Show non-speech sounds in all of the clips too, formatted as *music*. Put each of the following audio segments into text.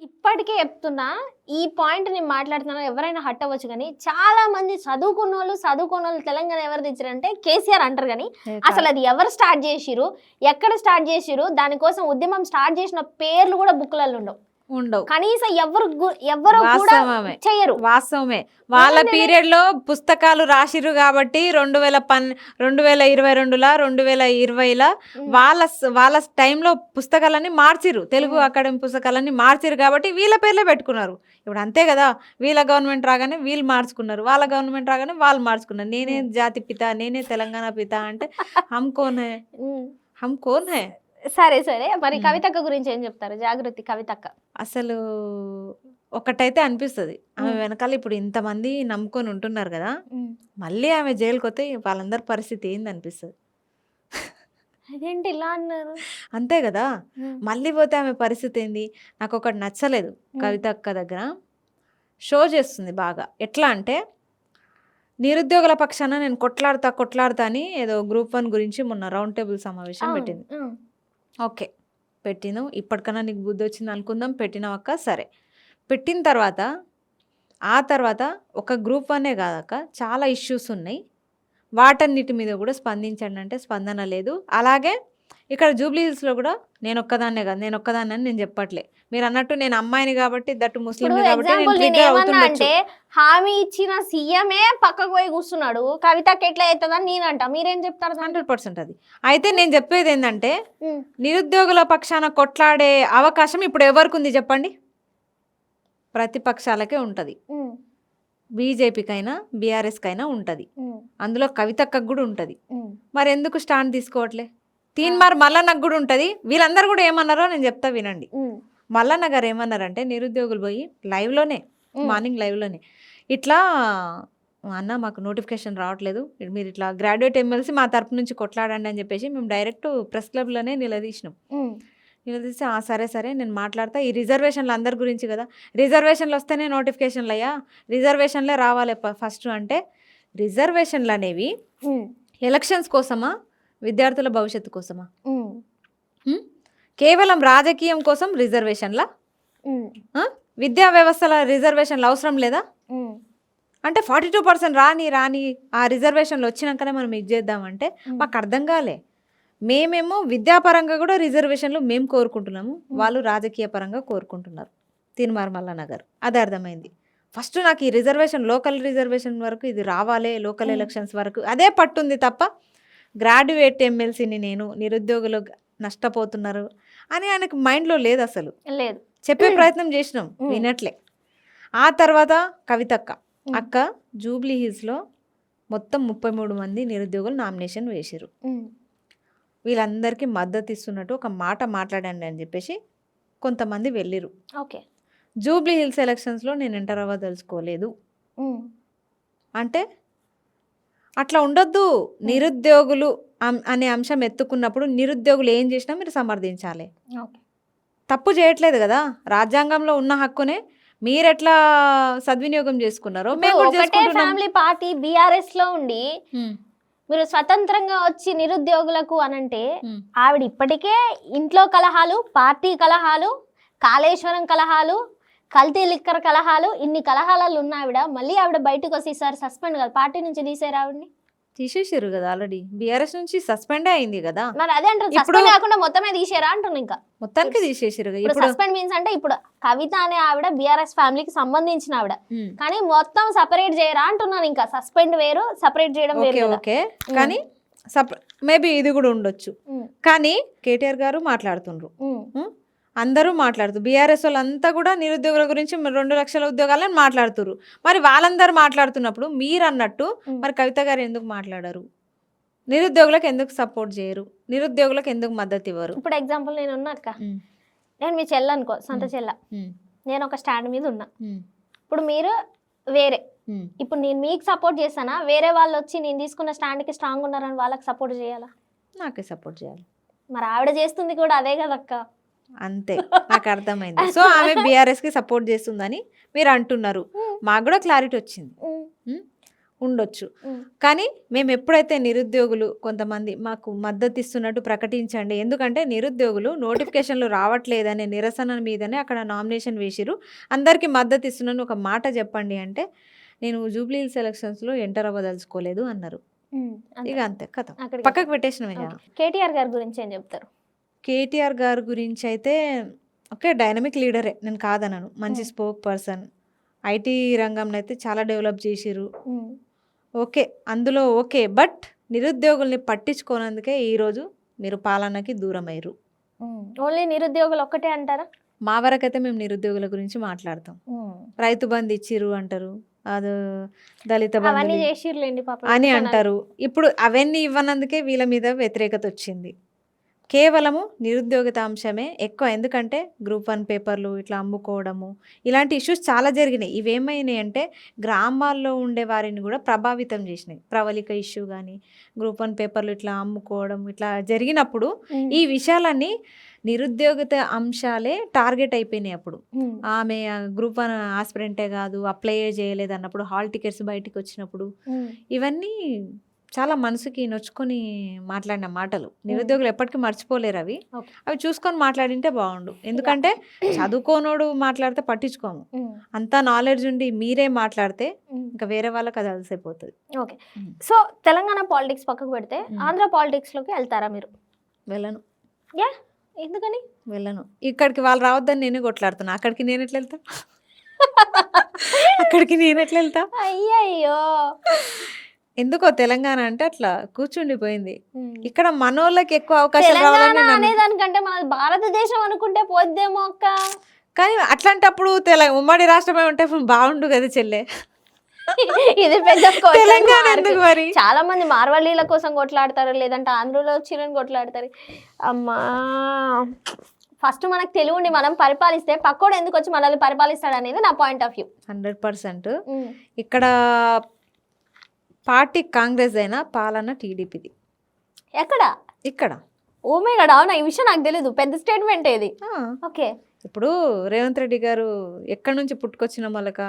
ఇప్పటికే చెప్తున్నా ఈ పాయింట్ నేను మాట్లాడుతున్నా ఎవరైనా హట్ అవ్వచ్చు కానీ చాలా మంది చదువుకున్న వాళ్ళు చదువుకున్న వాళ్ళు తెలంగాణ ఎవరు తెచ్చారంటే కేసీఆర్ అంటారు కానీ అసలు అది ఎవరు స్టార్ట్ చేసిరు ఎక్కడ స్టార్ట్ చేసిరు దానికోసం ఉద్యమం స్టార్ట్ చేసిన పేర్లు కూడా బుక్లలో ఉండవు. ఉండవు. కనీసం ఎవరు ఎవరు వాస్తవమే. చెయ్యరు వాస్తవమే. వాళ్ళ పీరియడ్లో పుస్తకాలు రాసిరు కాబట్టి రెండు వేల పన్ రెండు వేల ఇరవై రెండులా రెండు వేల ఇరవైలా. వాళ్ళ వాళ్ళ టైంలో పుస్తకాలన్నీ మార్చిరు తెలుగు. అకాడమీ పుస్తకాలన్నీ మార్చిరు కాబట్టి వీళ్ళ పేర్లే పెట్టుకున్నారు. ఇప్పుడు అంతే కదా వీళ్ళ గవర్నమెంట్ రాగానే వీళ్ళు మార్చుకున్నారు వాళ్ళ గవర్నమెంట్ రాగానే వాళ్ళు మార్చుకున్నారు. నేనే జాతి పిత నేనే తెలంగాణ పిత అంటే హమ్ కోన్ హై? ఉమ్. హమ్ కోన్ హై? సరే సరే మరి. కవితక్క గురించి ఏం చెప్తారు జాగృతి కవితక్క అసలు ఒకటైతే అనిపిస్తుంది ఆమె. వెనకాల ఇప్పుడు ఇంతమంది నమ్ముకొని ఉంటున్నారు కదా. మళ్ళీ ఆమె జైలుకి వస్తే వాళ్ళందరి పరిస్థితి ఏంది అనిపిస్తుంది అదేంటి ఇలా అన్నారు అంతే కదా. మళ్ళీ పోతే ఆమె పరిస్థితి ఏంది నాకు ఒకటి నచ్చలేదు. కవిత అక్క దగ్గర షో చేస్తుంది బాగా ఎట్లా అంటే నిరుద్యోగుల పక్షాన నేను కొట్లాడతా కొట్లాడతా అని ఏదో గ్రూప్ వన్ గురించి మొన్న రౌండ్ టేబుల్ సమావేశం. పెట్టింది. ఓకే. పెట్టిను ఇప్పటికన్నా నీకు బుద్ధి వచ్చింది అనుకుందాం. పెట్టినావు అక్క. సరే. పెట్టిన తర్వాత ఆ తర్వాత ఒక గ్రూప్ వనే కాదక్క. చాలా ఇష్యూస్ ఉన్నాయి. వాటన్నిటి మీద కూడా స్పందించండి అంటే స్పందన లేదు. అలాగే ఇక్కడ జూబ్లీ హిల్స్లో కూడా నేను ఒక్కదాన్నే కాదు. నేను ఒక్కదాన్ని నేను చెప్పట్లే. మీరు అన్నట్టు నేను అమ్మాయిని కాబట్టి దట్టు ముస్లిం కాబట్టి హామీ ఇచ్చిన సీఎంఏ పక్కకు పోయి కూర్చున్నాడు కవితకి ఎట్లా అవుతుందని నేనంట మీరేం చెప్తారు? హండ్రెడ్ పర్సెంట్ అది అయితే నేను చెప్పేది ఏంటంటే. నిరుద్యోగుల పక్షాన కొట్లాడే అవకాశం ఇప్పుడు ఎవరికి ఉంది చెప్పండి ప్రతిపక్షాలకే ఉంటుంది. బీజేపీకైనా బీఆర్ఎస్కైనా ఉంటుంది. అందులో కవితక్కకు కూడా ఉంటుంది. మరి ఎందుకు స్టాండ్ తీసుకోవట్లే తీన్మార్ మల్లన్నకు కూడా ఉంటుంది వీళ్ళందరూ కూడా ఏమన్నారో నేను చెప్తా వినండి. మల్లన్న గారు ఏమన్నారంటే నిరుద్యోగులు పోయి లైవ్లోనే. మార్నింగ్ లైవ్లోనే ఇట్లా అన్న మాకు నోటిఫికేషన్ రావట్లేదు. మీరు ఇట్లా గ్రాడ్యుయేట్ ఎమ్మెల్సీ మా తరపు నుంచి కొట్లాడండి అని చెప్పేసి మేము డైరెక్ట్ ప్రెస్ క్లబ్లోనే నిలదీసినాం. నిలదీసి "ఆ, సరే సరే నేను మాట్లాడతా. ఈ రిజర్వేషన్లు అందరి గురించి కదా. రిజర్వేషన్లు వస్తేనే నోటిఫికేషన్లు అయ్యా. రిజర్వేషన్లే రావాలి ఫస్ట్ అంటే రిజర్వేషన్లు అనేవి. ఎలక్షన్స్ కోసమా? విద్యార్థుల భవిష్యత్తు కోసమా? కేవలం రాజకీయం కోసం రిజర్వేషన్ల. విద్యా వ్యవస్థల రిజర్వేషన్లు అవసరం లేదా. అంటే ఫార్టీ టూ పర్సెంట్ రాని రాని ఆ రిజర్వేషన్లు వచ్చినాకనే మనం ఇది చేద్దామంటే మాకు అర్థం కాలే. మేమేమో విద్యాపరంగా కూడా రిజర్వేషన్లు మేము కోరుకుంటున్నాము. వాళ్ళు రాజకీయ పరంగా కోరుకుంటున్నారు. తీన్మార్ మల్లన్న గారు. అది అర్థమైంది. ఫస్ట్ నాకు ఈ రిజర్వేషన్ లోకల్ రిజర్వేషన్ వరకు ఇది రావాలే లోకల్. ఎలక్షన్స్ వరకు. అదే పట్టుంది తప్ప గ్రాడ్యుయేట్ ఎమ్మెల్సీని నేను నిరుద్యోగులు నష్టపోతున్నారు అని ఆయనకు మైండ్లో లేదు అసలు. లేదు. చెప్పే *clears throat* ప్రయత్నం చేసినాం. వినట్లే. ఆ తర్వాత కవితక్క. అక్క జూబ్లీ హిల్స్లో మొత్తం ముప్పై మూడు మంది నిరుద్యోగులు నామినేషన్ వేసారు ఉమ్. వీళ్ళందరికీ మద్దతు ఇస్తున్నట్టు ఒక మాట మాట్లాడండి అని చెప్పేసి కొంతమంది వెళ్ళిరు ఓకే. జూబ్లీ హిల్స్ ఎలక్షన్స్లో నేను ఎంటర్ అవ్వదలుచుకోలేదు. అంటే అట్లా ఉండొద్దు. నిరుద్యోగులు అం- అనే అంశం ఎత్తుకున్నప్పుడు నిరుద్యోగులు ఏం చేసినా మీరు సమర్థించాలి. ఓకే. తప్పు చేయట్లేదు కదా. రాజ్యాంగంలో ఉన్న హక్కునే మీరెట్లా సద్వినియోగం చేసుకున్నారో మేము ఒకటే. ఫ్యామిలీ పార్టీ బీఆర్ఎస్లో ఉండి మీరు స్వతంత్రంగా వచ్చి నిరుద్యోగులకు అనంటే. ఆవిడ ఇప్పటికే ఇంట్లో కలహాలు పార్టీ కలహాలు కాళేశ్వరం కలహాలు కల్తీ లిక్కర్ కలహాలు ఇన్ని కలహాలలో ఉన్న ఆవిడ మళ్ళీ ఆవిడ బయటకు వచ్చి ఈసారి సస్పెండ్ కదా పార్టీ నుంచి తీసేరు ఆవిడని తీసేసారు కదా ఆల్రెడీ బీఆర్ఎస్ నుంచి సస్పెండే అయింది కదా. మరి అదే అంటారు ఇప్పుడు- సస్పెండ్ కాకుండా మొత్తమే తీసేరా అంటున్నా ఇంకా. మొత్తానికి తీసేసారు ఇప్పుడు సస్పెండ్ మీన్స్ అంటే ఇప్పుడు కవిత అనే ఆవిడ బీఆర్ఎస్ ఫ్యామిలీకి సంబంధించిన ఆవిడ. కానీ మొత్తం సపరేట్ చేయరా అంటున్నాను ఇంకా. సస్పెండ్ వేరు సపరేట్ చేయడం వేరు ఓకే కానీ మేబీ ఇది కూడా ఉండొచ్చు. కానీ కేటీఆర్ గారు మాట్లాడుతుండ్రు? అందరూ మాట్లాడుతూ బీఆర్ఎస్ వాళ్ళంతా కూడా నిరుద్యోగుల గురించి రెండు లక్షల ఉద్యోగాలని మాట్లాడుతున్నారు మరి వాళ్ళందరూ మాట్లాడుతున్నప్పుడు మీరు అన్నట్టు. మరి కవిత గారు ఎందుకు మాట్లాడరు? నిరుద్యోగులకు ఎందుకు సపోర్ట్ చేయరు? నిరుద్యోగులకు ఎందుకు మద్దతు ఇవ్వరు? ఇప్పుడు ఎగ్జాంపుల్ నేను ఉన్నా అక్క నేను మీ చెల్ల అనుకో సొంత. చెల్ల. నేను ఒక స్టాండ్ మీద ఉన్నా. ఇప్పుడు మీరు వేరే. ఇప్పుడు నేను మీకు సపోర్ట్ చేస్తానా? వేరే వాళ్ళు వచ్చి నేను తీసుకున్న స్టాండ్కి స్ట్రాంగ్ ఉన్నారని వాళ్ళకి సపోర్ట్ చేయాలా? నాకే సపోర్ట్ చేయాలి. మరి ఆవిడ చేస్తుంది కూడా అదే కదక్క? అంతే నాకు అర్థమైంది. సో ఆమె *laughs* బీఆర్ఎస్కి సపోర్ట్ చేస్తుందని మీరు అంటున్నారు. మాకు కూడా క్లారిటీ వచ్చింది? ఉండొచ్చు. కానీ మేము ఎప్పుడైతే నిరుద్యోగులు కొంతమంది మాకు మద్దతు ఇస్తున్నట్టు ప్రకటించండి ఎందుకంటే నిరుద్యోగులు నోటిఫికేషన్లు రావట్లేదనే నిరసన మీదనే అక్కడ నామినేషన్ వేసిరు అందరికీ మద్దతు ఇస్తున్నాను ఒక మాట చెప్పండి అంటే నేను జూబ్లీ హిల్స్ ఎలక్షన్స్లో ఎంటర్ అవ్వదలుచుకోలేదు అన్నారు. ఇక అంతే కథ. పక్కకు పెట్టేసినాం. కేటీఆర్ గారి గురించి ఏం చెప్తారు? కేటీఆర్ గారి గురించి అయితే ఓకే డైనమిక్ లీడరే నేను కాదనను. మంచి. Spoke person. ఐటీ రంగంలో అయితే చాలా డెవలప్ చేసిరు ఓకే అందులో ఓకే బట్ నిరుద్యోగుల్ని పట్టించుకోనందుకే ఈరోజు మీరు పాలనకి దూరం అయ్యారు. ఓన్లీ నిరుద్యోగులు ఒక్కటే అంటారా? మా వరకైతే మేము నిరుద్యోగుల గురించి మాట్లాడతాం. రైతు బంధు ఇచ్చిర్రు అంటారు. అది దళిత అని? అంటారు. ఇప్పుడు అవన్నీ ఇవ్వనందుకే వీళ్ళ మీద వ్యతిరేకత వచ్చింది. కేవలము నిరుద్యోగిత అంశమే ఎక్కువ ఎందుకంటే గ్రూప్ వన్ పేపర్లు ఇట్లా అమ్ముకోవడము ఇలాంటి ఇష్యూస్ చాలా జరిగినాయి ఇవేమైనాయి అంటే గ్రామాల్లో ఉండే వారిని కూడా ప్రభావితం చేసినాయి ప్రవళిక ఇష్యూ కానీ గ్రూప్ వన్ పేపర్లు ఇట్లా అమ్ముకోవడం ఇట్లా జరిగినప్పుడు. ఈ విషయాలన్నీ నిరుద్యోగిత అంశాలే టార్గెట్ అయిపోయినాయి అప్పుడు. ఆమె గ్రూప్ వన్ ఆస్పిరెంటే కాదు అప్లై చేయలేదు అన్నప్పుడు హాల్ టికెట్స్ బయటికి వచ్చినప్పుడు. ఇవన్నీ చాలా మనసుకి నొచ్చుకొని మాట్లాడిన మాటలు. నిరుద్యోగులు ఎప్పటికీ మర్చిపోలేరు అవి. అవి చూసుకొని మాట్లాడింటే బాగుండు. ఎందుకంటే చదువుకోనోడు మాట్లాడితే పట్టించుకోము. అంతా నాలెడ్జ్ ఉండి మీరే మాట్లాడితే. ఇంకా వేరే వాళ్ళకి అది అలసైపోతుంది. ఓకే. సో తెలంగాణ పాలిటిక్స్ పక్కకు పెడితే. ఆంధ్ర పాలిటిక్స్లోకి వెళ్తారా మీరు? వెళ్ళను. యా? ఎందుకని? వెళ్ళను. ఇక్కడికి వాళ్ళు రావద్దని నేనే కొట్లాడుతున్నా. అక్కడికి నేను ఎట్లా వెళ్తా? అక్కడికి నేను ఎట్లా వెళ్తా? అయ్యయ్యో. ఎందుకో తెలంగాణ అంటే అట్లా కూర్చుండిపోయింది. ఇక్కడ మనోళ్ళకి ఎక్కువ అవకాశాలు తెలంగాణ అనేదానికంటే మన భారతదేశం అనుకుంటే పోద్దేమో అక్క. కానీ అట్లాంటప్పుడు తెల ఉమ్మడి రాష్ట్రమే ఉంటే బాగుండు కదా చెల్లె. *laughs* ఇది పెద్ద తెలంగాణ. ఎందుకు మరి? చాలా మంది మార్వళ్ళీల కోసం కొట్లాడతారు లేదంటే ఆంధ్రలో వచ్చిరని కొట్లాడతారు. అమ్మా! ఫస్ట్ మనకు తెలివి మనం పరిపాలిస్తే పక్కోడు ఎందుకు వచ్చి మనల్ని పరిపాలిస్తాడు అనేది నా point of view. Hundred percent. ఇక్కడ పార్టీ కాంగ్రెస్ అయినా పాలన టీడీపీది. ఎక్కడ? ఇక్కడ. ఓమే గడ అవునా? ఈ విషయం నాకు తెలియదు పెద్ద స్టేట్మెంట్ ఏది? ఓకే. ఇప్పుడు రేవంత్ రెడ్డి గారు ఎక్కడి నుంచి పుట్టుకొచ్చిన మొలక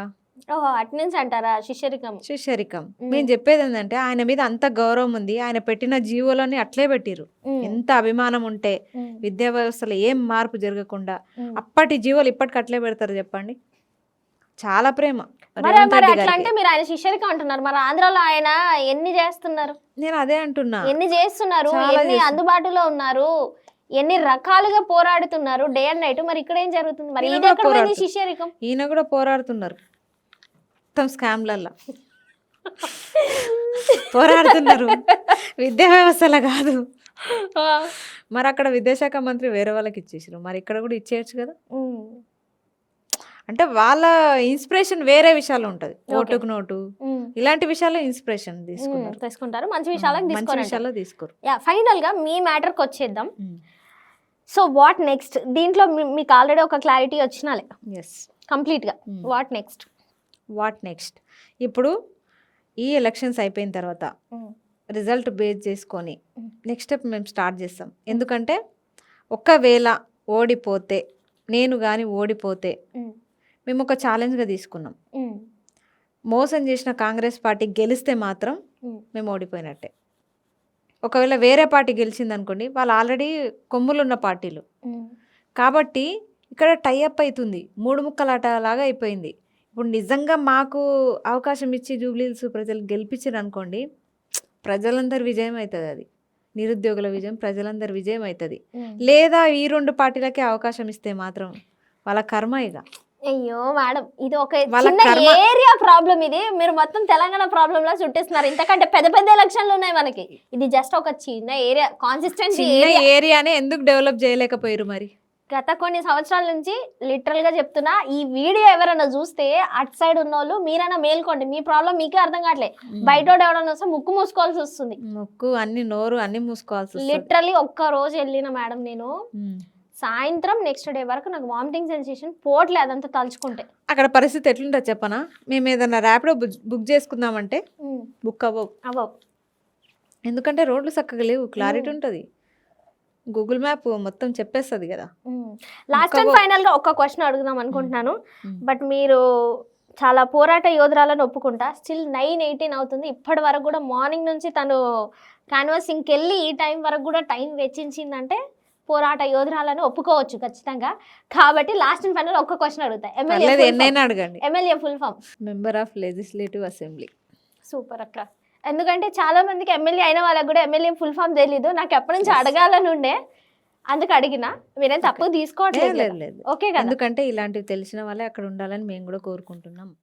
ఓహో అటెండెన్స్ అంటారా? శిష్యరికం. శిష్యరికం. మ్మ్. చెప్పేది ఏంటంటే ఆయన మీద అంత గౌరవం ఉంది. ఆయన పెట్టిన జీవోలని అట్లే పెట్టిరు ఎంత అభిమానం ఉంటే విద్యా వ్యవస్థలో ఏం మార్పు జరగకుండా. అప్పటి జీవోలు ఇప్పటికి అట్లే పెడతారు చెప్పండి. చాలా ప్రేమ. మరి అట్లా. అంటే మీరు ఆయన శిష్యరికం అంటున్నారు. మరి ఆంధ్రాలో ఆయన ఎన్ని చేస్తున్నారు? నేను అదే అంటున్నా. ఎన్ని చేస్తున్నారు? ఎన్ని. అందుబాటులో ఉన్నారు? ఎన్ని రకాలుగా పోరాడుతున్నారు? డే అండ్ నైట్ మరి ఇక్కడ ఏం జరుగుతుంది? మరి ఈయన ఇది కూడా ఎక్కడ పోయింది శిష్యరికం? ఈయన కూడా పోరాడుతున్నారు. మొత్తం స్కామ్లల్లో. పోరాడుతున్నారు. విద్యా వ్యవస్థలో కాదు. మరి అక్కడ విద్యాశాఖ మంత్రి వేరే వాళ్ళకి ఇచ్చేసారు మరి ఇక్కడ కూడా ఇచ్చేయచ్చు కదా? అంటే వాళ్ళ ఇన్స్పిరేషన్ వేరే విషయాలు ఉంటది. ఓటుకు నోటు. ఇలాంటి విషయాల్లో ఇన్స్పిరేషన్ ఉమ్, తీసుకున్నారు తీసుకుంటారు. మంచి విషయాలకు మంచి తీసుకోరండి విషయాల్లో తీసుకోరు. యా ఫైనల్గా మీ మ్యాటర్కి వచ్చేద్దాం సో వాట్ నెక్స్ట్ దీంట్లో మీకు ఆల్రెడీ ఒక క్లారిటీ వచ్చినాలే. ఎస్ కంప్లీట్గా వాట్ నెక్స్ట్ వాట్ నెక్స్ట్ ఇప్పుడు ఈ ఎలక్షన్స్ అయిపోయిన తర్వాత రిజల్ట్ బేస్ చేసుకొని. నెక్స్ట్ స్టెప్ మేము స్టార్ట్ చేస్తాం. ఎందుకంటే ఒకవేళ ఓడిపోతే నేను కానీ ఓడిపోతే మేము ఒక ఛాలెంజ్గా తీసుకున్నాం. మోసం చేసిన కాంగ్రెస్ పార్టీ గెలిస్తే మాత్రం మేము ఓడిపోయినట్టే. ఒకవేళ వేరే పార్టీ గెలిచింది అనుకోండి వాళ్ళు ఆల్రెడీ కొమ్ములు ఉన్న పార్టీలు కాబట్టి ఇక్కడ టైఅప్ అవుతుంది మూడు ముక్కలాట లాగా అయిపోయింది. ఇప్పుడు నిజంగా మాకు అవకాశం ఇచ్చి జూబ్లీల్స్ ప్రజలు గెలిపించారు అనుకోండి ప్రజలందరి విజయం అవుతుంది అది. నిరుద్యోగుల విజయం ప్రజలందరి విజయం అవుతుంది లేదా ఈ రెండు పార్టీలకే అవకాశం ఇస్తే మాత్రం వాళ్ళ కర్మ ఇక. అయ్యో మేడం ఇది ఒక చిన్న. ఏరియా ప్రాబ్లం ఇది. మీరు మొత్తం తెలంగాణ ప్రాబ్లం లా చుట్టేస్తున్నారు. ఇంతకంటే పెద్ద పెద్ద ఎలక్షన్లు ఉన్నాయి మనకి. ఇది జస్ట్ ఒక చిన్న ఏరియా కాన్సిస్టెన్సీ ఏరియానే ఎందుకు డెవలప్ చేయలేకపోయారు మరి? గత కొన్ని సంవత్సరాల నుంచి లిటరల్గా చెప్తున్నా ఈ వీడియో ఎవరైనా చూస్తే అటు సైడ్ ఉన్న వాళ్ళు మీరైనా మేల్కోండి. మీ ప్రాబ్లం మీకే అర్థం కావట్లే బయట ఎవరైనా వస్తే ముక్కు మూసుకోవాల్సి వస్తుంది. ముక్కు అన్ని నోరు అన్ని మూసుకోవాల్సి. లిటరలీ ఒక్క రోజు వెళ్ళిన మేడం నేను. సాయంత్రం నెక్స్ట్ డే వరకు నాకు వామిటింగ్ సెన్సేషన్ పోవట్లేదు అదంతా తలుచుకుంటే. అక్కడ పరిస్థితి ఎట్లుంటుంది చెప్పనా? మేము ఏదైనా ర్యాపిడో బుక్ చేసుకుందామంటే బుక్ అవ్వవు. అవ్వవు. ఎందుకంటే రోడ్లు చక్కగా లేవు క్లారిటీ ఉంటుంది. గూగుల్ మ్యాప్ మొత్తం చెప్పేస్తుంది కదా. లాస్ట్ అండ్ అవ్వవు. ఫైనల్గా ఒక క్వశ్చన్ అడుగుదాం అనుకుంటున్నాను. బట్ మీరు చాలా పోరాట యోధురాలను ఒప్పుకుంటా. స్టిల్ నైన్ ఎయిటీన్ అవుతుంది. ఇప్పటి వరకు కూడా మార్నింగ్ నుంచి తను క్యాన్వాసింగ్కి వెళ్ళి ఈ టైం వరకు కూడా టైం వెచ్చించిందంటే పోరాట యోధురాలను ఒప్పుకోవచ్చు ఖచ్చితంగా. కాబట్టి లాస్ట్ అండ్ ఫైనల్ ఒక్క క్వశ్చన్ అడుగుతా. పర్లేదు ఎమ్మెల్యే అడగండి. MLA full form member of legislative assembly super అక్క. ఎందుకంటే చాలా మందికి ఎమ్మెల్యే అయిన వాళ్ళకి కూడా ఎమ్మెల్యే ఫుల్ ఫామ్ తెలీదు. నాకు ఎప్పటి నుంచి అడగాలని ఉండే. అందుకు అడిగిన. మీరేం తప్పు తీసుకోవట్లేదు లేదు లేదు. ఓకే ఎందుకంటే ఇలాంటివి తెలిసిన వాళ్ళే అక్కడ ఉండాలని మేము కూడా కోరుకుంటున్నాం.